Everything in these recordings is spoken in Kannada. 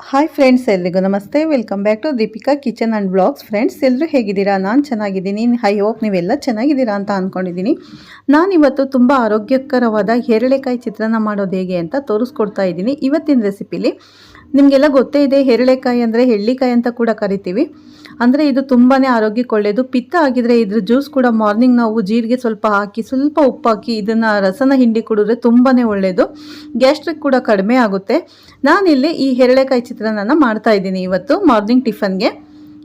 ಹಾಯ್ ಫ್ರೆಂಡ್ಸ್ ಎಲ್ರಿಗೂ ನಮಸ್ತೆ. Welcome back to Deepika kitchen and blogs friends ಎಲ್ಲರೂ ಹೇಗಿದ್ದೀರಾ? ನಾನು ಚೆನ್ನಾಗಿದ್ದೀನಿ. ಐ ಹೋಪ್ ನೀವೆಲ್ಲ ಚೆನ್ನಾಗಿದ್ದೀರಾ ಅಂತ ಅಂದ್ಕೊಂಡಿದ್ದೀನಿ ನಾನಿವತ್ತು ತುಂಬ ಆರೋಗ್ಯಕರವಾದ ಹೆರಳೆಕಾಯಿ ಚಿತ್ರಾನ್ನ ಮಾಡೋದು ಹೇಗೆ ಅಂತ ತೋರಿಸ್ಕೊಡ್ತಾ ಇದ್ದೀನಿ. ಇವತ್ತಿನ ರೆಸಿಪಿಲಿ ನಿಮಗೆಲ್ಲ ಗೊತ್ತೇ ಇದೆ, ಹೆರಳೆಕಾಯಿ ಅಂದರೆ ಹೆಳ್ಳಿಕಾಯಿ ಅಂತ ಕೂಡ ಕರಿತೀವಿ. ಅಂದರೆ ಇದು ತುಂಬಾ ಆರೋಗ್ಯಕ್ಕೆ ಒಳ್ಳೆಯದು ಪಿತ್ತ ಆಗಿದ್ರೆ ಇದ್ರ ಜ್ಯೂಸ್ ಕೂಡ ಮಾರ್ನಿಂಗ್ ನಾವು ಜೀರಿಗೆ ಸ್ವಲ್ಪ ಹಾಕಿ, ಸ್ವಲ್ಪ ಉಪ್ಪು ಹಾಕಿ ಇದನ್ನು ರಸನ ಹಿಂಡಿ ಕುಡಿದ್ರೆ ತುಂಬಾ ಒಳ್ಳೆಯದು ಗ್ಯಾಸ್ಟ್ರಿಕ್ ಕೂಡ ಕಡಿಮೆ ಆಗುತ್ತೆ. ನಾನಿಲ್ಲಿ ಈ ಹೆರಳೆಕಾಯಿ ಚಿತ್ರಾನ್ನ ಮಾಡ್ತಾ ಇದ್ದೀನಿ ಇವತ್ತು ಮಾರ್ನಿಂಗ್ ಟಿಫನ್ಗೆ.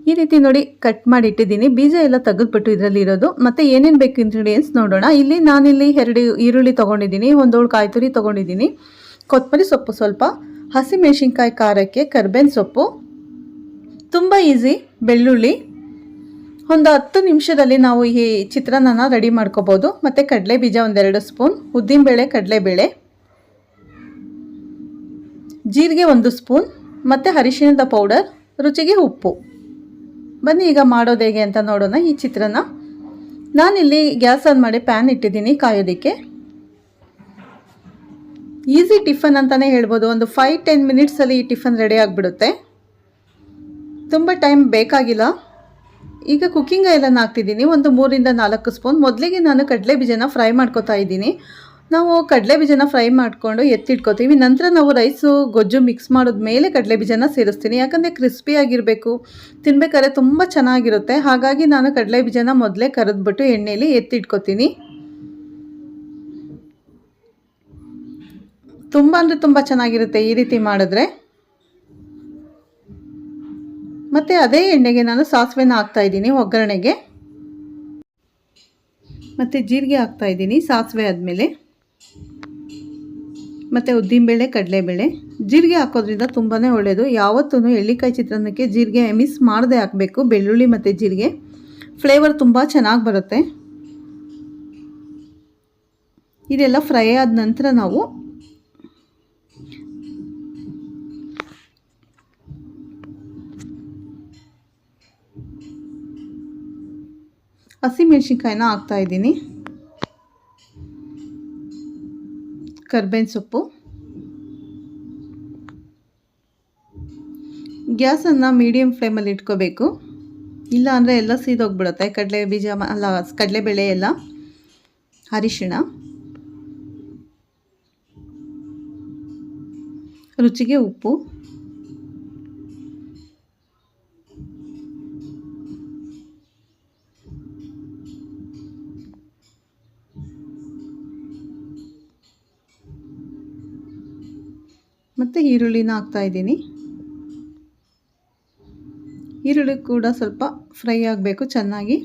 ಈ ರೀತಿ ನೋಡಿ ಕಟ್ ಮಾಡಿ ಇಟ್ಟಿದ್ದೀನಿ. ಬೀಜ ಎಲ್ಲ ತೆಗೆದ್ಬಿಟ್ಟು ಇದರಲ್ಲಿ ಇರೋದು. ಮತ್ತು ಏನೇನು ಬೇಕು ಇಂಗ್ರೀಡಿಯೆಂಟ್ಸ್ ನೋಡೋಣ. ಇಲ್ಲಿ ನಾನಿಲ್ಲಿ ಎರಡು ಈರುಳ್ಳಿ ತೊಗೊಂಡಿದ್ದೀನಿ, ಒಂದೋಳು ಕಾಯಿ ತುರಿ ತೊಗೊಂಡಿದ್ದೀನಿ. ಕೊತ್ತಂಬರಿ ಸೊಪ್ಪು ಸ್ವಲ್ಪ. ಹಸಿಮೆಣಸಿನ್ಕಾಯಿ ಖಾರಕ್ಕೆ ಕರ್ಬೇನ್ ಸೊಪ್ಪು, ತುಂಬ ಈಸಿ ಬೆಳ್ಳುಳ್ಳಿ. ಒಂದು ಹತ್ತು ನಿಮಿಷದಲ್ಲಿ ನಾವು ಈ ಚಿತ್ರಾನ್ನ ರೆಡಿ ಮಾಡ್ಕೋಬೋದು. ಮತ್ತು ಕಡಲೆ ಬೀಜ ಒಂದೆರಡು ಸ್ಪೂನ್, ಉದ್ದಿನಬೇಳೆ, ಕಡಲೆಬೇಳೆ. ಜೀರಿಗೆ ಒಂದು ಸ್ಪೂನ್, ಮತ್ತು ಅರಿಶಿಣದ ಪೌಡರ್ ರುಚಿಗೆ ಉಪ್ಪು. ಬನ್ನಿ ಈಗ ಮಾಡೋದು ಹೇಗೆ ಅಂತ ನೋಡೋಣ ಈ ಚಿತ್ರಾನ್ನ. ನಾನಿಲ್ಲಿ ಗ್ಯಾಸ್ ಆನ್ ಮಾಡಿ ಪ್ಯಾನ್ ಇಟ್ಟಿದ್ದೀನಿ ಕಾಯೋದಕ್ಕೆ. ಈಸಿ ಟಿಫನ್ ಅಂತಲೇ ಹೇಳ್ಬೋದು. ಒಂದು ಫೈವ್ ಟೆನ್ ಮಿನಿಟ್ಸಲ್ಲಿ ಈ ಟಿಫನ್ ರೆಡಿ ಆಗಿಬಿಡುತ್ತೆ. ತುಂಬ ಟೈಮ್ ಬೇಕಾಗಿಲ್ಲ. ಈಗ ಕುಕ್ಕಿಂಗ್ ಆಯಿಲನ್ನು ಹಾಕ್ತಿದ್ದೀನಿ ಒಂದು ಮೂರಿಂದ ನಾಲ್ಕು ಸ್ಪೂನ್ ಮೊದಲಿಗೆ ನಾನು ಕಡಲೆ ಬೀಜನ ಫ್ರೈ ಮಾಡ್ಕೊತಾ ಇದ್ದೀನಿ. ನಾವು ಕಡಲೆ ಬೀಜನ ಫ್ರೈ ಮಾಡಿಕೊಂಡು ಎತ್ತಿಟ್ಕೋತೀವಿ. ನಂತರ ನಾವು ರೈಸು ಗೊಜ್ಜು ಮಿಕ್ಸ್ ಮಾಡಿದ ಮೇಲೆ ಕಡಲೆ ಬೀಜನ ಸೇರಿಸ್ತೀನಿ. ಯಾಕಂದರೆ ಕ್ರಿಸ್ಪಿಯಾಗಿರಬೇಕು ತಿನ್ಬೇಕಾದ್ರೆ ತುಂಬ ಚೆನ್ನಾಗಿರುತ್ತೆ. ಹಾಗಾಗಿ ನಾನು ಕಡಲೆ ಬೀಜನ ಮೊದಲೇ ಕರೆದ್ಬಿಟ್ಟು ಎಣ್ಣೆಯಲ್ಲಿ ಎತ್ತಿಟ್ಕೋತೀನಿ. ತುಂಬ ಅಂದರೆ ತುಂಬ ಚೆನ್ನಾಗಿರುತ್ತೆ ಈ ರೀತಿ ಮಾಡಿದ್ರೆ. ಮತ್ತು ಅದೇ ಎಣ್ಣೆಗೆ ನಾನು ಸಾಸಿವೆನ ಹಾಕ್ತಾ ಇದ್ದೀನಿ ಒಗ್ಗರಣೆಗೆ. ಮತ್ತು ಜೀರಿಗೆ ಹಾಕ್ತಾ ಇದ್ದೀನಿ ಸಾಸಿವೆ ಆದಮೇಲೆ. ಮತ್ತು ಉದ್ದಿನಬೇಳೆ, ಕಡಲೆಬೇಳೆ. ಜೀರಿಗೆ ಹಾಕೋದ್ರಿಂದ ತುಂಬಾ ಒಳ್ಳೆಯದು ಯಾವತ್ತೂ ಎಳ್ಳಿಕಾಯಿ ಚಿತ್ರಾನ್ನಕ್ಕೆ ಜೀರಿಗೆ ಮಿಸ್ ಮಾಡದೆ ಹಾಕಬೇಕು. ಬೆಳ್ಳುಳ್ಳಿ ಮತ್ತು ಜೀರಿಗೆ. ಫ್ಲೇವರ್ ತುಂಬ ಚೆನ್ನಾಗಿ ಬರುತ್ತೆ. ಇದೆಲ್ಲ ಫ್ರೈ ಆದ ನಂತರ ನಾವು ಹಸಿಮೆಣ್ಸಿನ್ಕಾಯಿನ ಹಾಕ್ತಾ ಇದ್ದೀನಿ. ಕರ್ಬೇವಿನ ಸೊಪ್ಪು. ಗ್ಯಾಸನ್ನು ಮೀಡಿಯಮ್ ಫ್ಲೇಮಲ್ಲಿ ಇಟ್ಕೋಬೇಕು. ಇಲ್ಲ ಅಂದರೆ ಎಲ್ಲ ಸೀದೋಗ್ಬಿಡುತ್ತೆ. ಕಡಲೆ ಬೀಜ ಅಲ್ಲ, ಕಡಲೆಬೇಳೆ ಎಲ್ಲ ಅರಿಶಿಣ. ರುಚಿಗೆ ಉಪ್ಪು. ಮತ್ತು ಈರುಳ್ಳಿನ ಹಾಕ್ತಾ ಇದ್ದೀನಿ. ಈರುಳ್ಳಿ ಕೂಡ ಸ್ವಲ್ಪ ಫ್ರೈ ಆಗಬೇಕು ಚೆನ್ನಾಗಿ.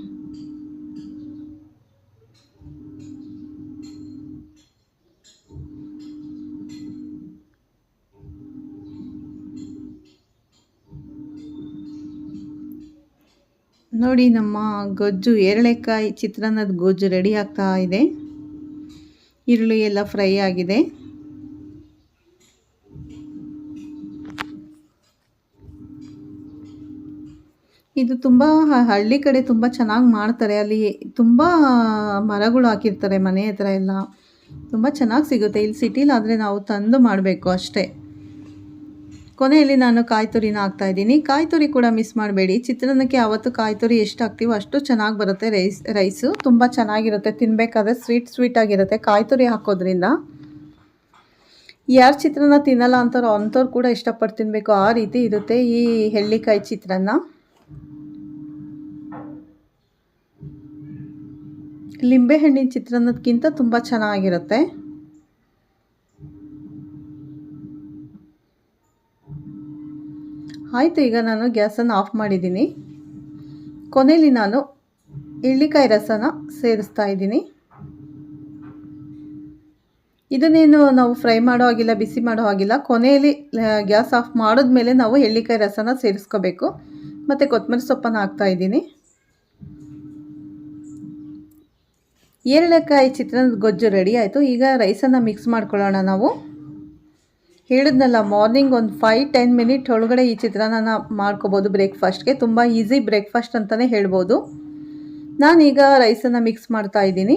ನೋಡಿ ನಮ್ಮ ಗೊಜ್ಜು ಎರಳೆಕಾಯಿ ಚಿತ್ರಾನ್ನದ ಗೊಜ್ಜು ರೆಡಿ ಆಗ್ತಾ ಇದೆ. ಈರುಳ್ಳಿ ಎಲ್ಲ ಫ್ರೈ ಆಗಿದೆ. ಇದು ತುಂಬ ಹಳ್ಳಿ ಕಡೆ ತುಂಬ ಚೆನ್ನಾಗಿ ಮಾಡ್ತಾರೆ. ಅಲ್ಲಿ ತುಂಬ ಮರಗಳು ಹಾಕಿರ್ತಾರೆ ಮನೆ ಹತ್ರ ಎಲ್ಲ. ತುಂಬ ಚೆನ್ನಾಗಿ ಸಿಗುತ್ತೆ. ಇಲ್ಲಿ ಸಿಟಿಲಾದರೆ ನಾವು ತಂದು ಮಾಡಬೇಕು ಅಷ್ಟೇ. ಕೊನೆಯಲ್ಲಿ ನಾನು ಕಾಯಿ ತುರಿನ ಹಾಕ್ತಾ ಇದ್ದೀನಿ. ಕಾಯಿ ತುರಿ ಕೂಡ ಮಿಸ್ ಮಾಡಬೇಡಿ. ಚಿತ್ರಾನ್ನಕ್ಕೆ ಯಾವತ್ತು ಕಾಯಿ ತುರಿ ಎಷ್ಟು ಹಾಕ್ತೀವೋ ಅಷ್ಟು ಚೆನ್ನಾಗಿ ಬರುತ್ತೆ ರೈಸ್, ರೈಸು. ತುಂಬ ಚೆನ್ನಾಗಿರುತ್ತೆ. ತಿನ್ನಬೇಕಾದ್ರೆ ಸ್ವೀಟ್ ಸ್ವೀಟ್ ಆಗಿರುತ್ತೆ ಕಾಯಿ ತುರಿ ಹಾಕೋದ್ರಿಂದ. ಯಾರು ಚಿತ್ರಾನ್ನ ತಿನ್ನಲ್ಲ ಅಂತಾರೋ ಅಂಥವ್ರು ಕೂಡ ಇಷ್ಟಪಟ್ಟು ತಿನ್ನಬೇಕು ಆ ರೀತಿ ಇರುತ್ತೆ ಈ ಹೆಳ್ಳಿಕಾಯಿ ಚಿತ್ರಾನ್ನ. ಲಿಂಬೆಹಣ್ಣಿನ ಚಿತ್ರಾನ್ನದಕ್ಕಿಂತ ತುಂಬ ಚೆನ್ನಾಗಿರುತ್ತೆ. ಆಯಿತು, ಈಗ ನಾನು ಗ್ಯಾಸನ್ನು ಆಫ್ ಮಾಡಿದ್ದೀನಿ. ಕೊನೆಯಲ್ಲಿ ನಾನು ಇಳ್ಳಿಕಾಯಿ ರಸನ ಸೇರಿಸ್ತಾ ಇದ್ದೀನಿ. ಇದನ್ನೇನು ನಾವು ಫ್ರೈ ಮಾಡೋ ಹಾಗಿಲ್ಲ, ಬಿಸಿ ಮಾಡೋ ಹಾಗಿಲ್ಲ, ಕೊನೆಯಲ್ಲಿ ಗ್ಯಾಸ್ ಆಫ್ ಮಾಡಿದ್ಮೇಲೆ ನಾವು ಎಳ್ಳಿಕಾಯಿ ರಸನ ಸೇರಿಸ್ಕೋಬೇಕು. ಮತ್ತು ಕೊತ್ತಂಬರಿ ಸೊಪ್ಪನ್ನು ಹಾಕ್ತಾ ಏರಳೆಕಾಯಿ ಚಿತ್ರಾನ್ನದ ಗೊಜ್ಜು ರೆಡಿ ಆಯಿತು. ಈಗ ರೈಸನ್ನು ಮಿಕ್ಸ್ ಮಾಡ್ಕೊಳ್ಳೋಣ ನಾವು. ಹೇಳಿದ್ನಲ್ಲ ಮಾರ್ನಿಂಗ್ ಒಂದು ಫೈವ್ ಟೆನ್ ಮಿನಿಟ್ ಒಳಗಡೆ ಈ ಚಿತ್ರಾನ್ನ ಮಾಡ್ಕೋಬೋದು ಬ್ರೇಕ್ಫಾಸ್ಟ್ಗೆ ತುಂಬ ಈಸಿ ಬ್ರೇಕ್ಫಾಸ್ಟ್ ಅಂತಲೇ ಹೇಳ್ಬೋದು. ನಾನೀಗ ರೈಸನ್ನು ಮಿಕ್ಸ್ ಮಾಡ್ತಾ ಇದ್ದೀನಿ.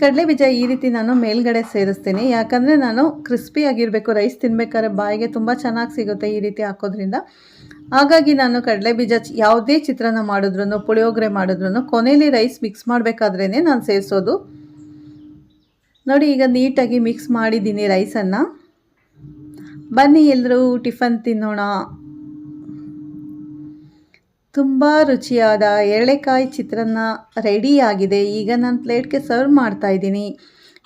ಕಡಲೆ ಬೀಜ ಈ ರೀತಿ ನಾನು ಮೇಲ್ಗಡೆ ಸೇರಿಸ್ತೀನಿ. ಯಾಕಂದರೆ ನಾನು ಕ್ರಿಸ್ಪಿಯಾಗಿರಬೇಕು ರೈಸ್ ತಿನ್ಬೇಕಾದ್ರೆ ಬಾಯಿಗೆ ತುಂಬ ಚೆನ್ನಾಗಿ ಸಿಗುತ್ತೆ ಈ ರೀತಿ ಹಾಕೋದ್ರಿಂದ. ಹಾಗಾಗಿ ನಾನು ಕಡಲೆ ಬೀಜ ಯಾವುದೇ ಚಿತ್ರಾನ್ನ ಮಾಡಿದ್ರು ಪುಳಿಯೋಗರೆ ಮಾಡಿದ್ರು ಕೊನೆಯಲ್ಲಿ ರೈಸ್ ಮಿಕ್ಸ್ ಮಾಡಬೇಕಾದ್ರೇ ನಾನು ಸೇರಿಸೋದು. ನೋಡಿ, ಈಗ ನೀಟಾಗಿ ಮಿಕ್ಸ್ ಮಾಡಿದ್ದೀನಿ ರೈಸನ್ನು ಬನ್ನಿ ಎಲ್ಲರೂ ಟಿಫನ್ ತಿನ್ನೋಣ. ತುಂಬ ರುಚಿಯಾದ ಎರಳೆಕಾಯಿ ಚಿತ್ರಾನ್ನ ರೆಡಿಯಾಗಿದೆ ಈಗ ನಾನು ಪ್ಲೇಟ್ಗೆ ಸರ್ವ್ ಮಾಡ್ತಾ ಇದ್ದೀನಿ.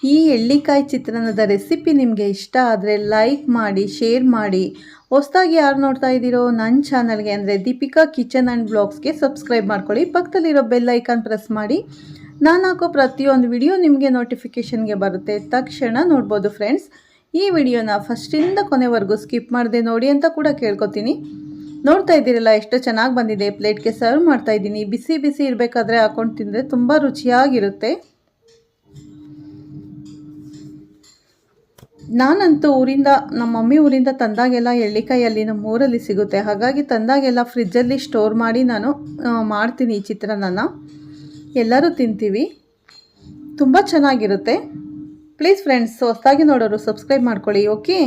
ಈ ಎಳ್ಳಿಕಾಯಿ ಚಿತ್ರಾನ್ನದ ರೆಸಿಪಿ ನಿಮಗೆ ಇಷ್ಟ ಆದರೆ ಲೈಕ್ ಮಾಡಿ ಶೇರ್ ಮಾಡಿ. ಹೊಸದಾಗಿ ಯಾರು ನೋಡ್ತಾ ಇದ್ದೀರೋ ನನ್ನ ಚಾನಲ್ಗೆ ಅಂದರೆ ದೀಪಿಕಾ ಕಿಚನ್ ಆ್ಯಂಡ್ ಬ್ಲಾಗ್ಸ್ಗೆ ಸಬ್ಸ್ಕ್ರೈಬ್ ಮಾಡ್ಕೊಳ್ಳಿ. ಪಕ್ಕದಲ್ಲಿರೋ ಬೆಲ್ ಐಕಾನ್ ಪ್ರೆಸ್ ಮಾಡಿ. ನಾನು ಹಾಕೋ ಪ್ರತಿಯೊಂದು ವಿಡಿಯೋ ನಿಮಗೆ ನೋಟಿಫಿಕೇಷನ್ಗೆ ಬರುತ್ತೆ. ತಕ್ಷಣ ನೋಡ್ಬೋದು ಫ್ರೆಂಡ್ಸ್ ಈ ವಿಡಿಯೋನ ಫಸ್ಟಿಂದ ಕೊನೆವರೆಗೂ ಸ್ಕಿಪ್ ಮಾಡದೆ ನೋಡಿ ಅಂತ ಕೂಡ ಕೇಳ್ಕೊತೀನಿ. ನೋಡ್ತಾ ಇದ್ದೀರಲ್ಲ, ಎಷ್ಟು ಚೆನ್ನಾಗಿ ಬಂದಿದೆ. ಪ್ಲೇಟ್ಗೆ ಸರ್ವ್ ಮಾಡ್ತಾ ಇದ್ದೀನಿ. ಬಿಸಿ ಬಿಸಿ ಇರಬೇಕಾದ್ರೆ ಹಾಕೊಂಡು ತಿಂದರೆ ತುಂಬ ರುಚಿಯಾಗಿರುತ್ತೆ. ನಾನಂತೂ ಊರಿಂದ ನಮ್ಮ ಮಮ್ಮಿ ಊರಿಂದ ತಂದಾಗೆಲ್ಲ ಎಳ್ಳಿಕಾಯಿ ಅಲ್ಲಿ ನಮ್ಮ ಊರಲ್ಲಿ ಸಿಗುತ್ತೆ. ಹಾಗಾಗಿ ತಂದಾಗೆಲ್ಲ ಫ್ರಿಜ್ಜಲ್ಲಿ ಸ್ಟೋರ್ ಮಾಡಿ ನಾನು ಮಾಡ್ತೀನಿ ಈ ಚಿತ್ರಾನ್ನ ಎಲ್ಲರೂ ತಿಂತೀವಿ. ತುಂಬ ಚೆನ್ನಾಗಿರುತ್ತೆ. ಪ್ಲೀಸ್ ಫ್ರೆಂಡ್ಸ್, ಹೊಸದಾಗಿ ನೋಡೋರು ಸಬ್ಸ್ಕ್ರೈಬ್ ಮಾಡ್ಕೊಳ್ಳಿ, ಓಕೆ?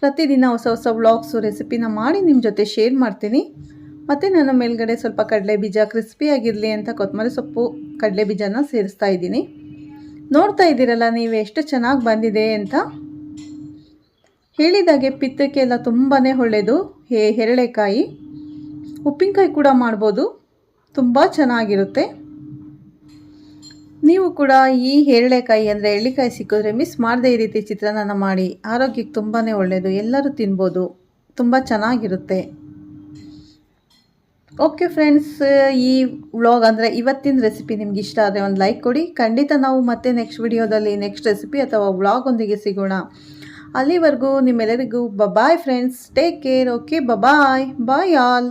ಪ್ರತಿದಿನ ಹೊಸ ಹೊಸ ವ್ಲಾಗ್ಸು, ರೆಸಿಪಿನ ಮಾಡಿ ನಿಮ್ಮ ಜೊತೆ ಶೇರ್ ಮಾಡ್ತೀನಿ. ಮತ್ತು ನಾನು ಮೇಲ್ಗಡೆ ಸ್ವಲ್ಪ ಕಡಲೆ ಬೀಜ ಕ್ರಿಸ್ಪಿ ಆಗಿರಲಿ ಅಂತ ಕೊತ್ತಂಬರಿ ಸೊಪ್ಪು, ಕಡಲೆ ಬೀಜನ ಸೇರಿಸ್ತಾ ಇದ್ದೀನಿ. ನೋಡ್ತಾ ಇದ್ದೀರಲ್ಲ, ನೀವು ಎಷ್ಟು ಚೆನ್ನಾಗಿ ಬಂದಿದೆ ಅಂತ? ಹೇಳಿದಾಗೆ ಪಿತ್ತಕ್ಕೆಲ್ಲ ತುಂಬಾ ಒಳ್ಳೆಯದು. ಹೇ ಹೆರಳೆಕಾಯಿ, ಉಪ್ಪಿನಕಾಯಿ ಕೂಡ ಮಾಡ್ಬೋದು. ತುಂಬ ಚೆನ್ನಾಗಿರುತ್ತೆ. ನೀವು ಕೂಡ ಈ ಹೇರಳೆಕಾಯಿ ಅಂದರೆ ಎಳ್ಳಿಕಾಯಿ ಸಿಕ್ಕಿದ್ರೆ ಮಿಸ್ ಮಾಡದೆ ಈ ರೀತಿ ಚಿತ್ರಾನ್ನ ಮಾಡಿ. ಆರೋಗ್ಯಕ್ಕೆ ತುಂಬಾ ಒಳ್ಳೆಯದು. ಎಲ್ಲರೂ ತಿನ್ಬೋದು. ತುಂಬ ಚೆನ್ನಾಗಿರುತ್ತೆ. ಓಕೆ ಫ್ರೆಂಡ್ಸ್ ಈ ವ್ಲಾಗ್ ಅಂದರೆ ಇವತ್ತಿನ ರೆಸಿಪಿ ನಿಮ್ಗೆ ಇಷ್ಟ ಆದರೆ ಒಂದು ಲೈಕ್ ಕೊಡಿ. ಖಂಡಿತ ನಾವು ಮತ್ತೆ ನೆಕ್ಸ್ಟ್ ವಿಡಿಯೋದಲ್ಲಿ ನೆಕ್ಸ್ಟ್ ರೆಸಿಪಿ ಅಥವಾ ವ್ಲಾಗ್ ಒಂದಿಗೆ ಸಿಗೋಣ. ಅಲ್ಲಿವರೆಗೂ ನಿಮ್ಮೆಲ್ಲರಿಗೂ bye friends take care okay bye bye all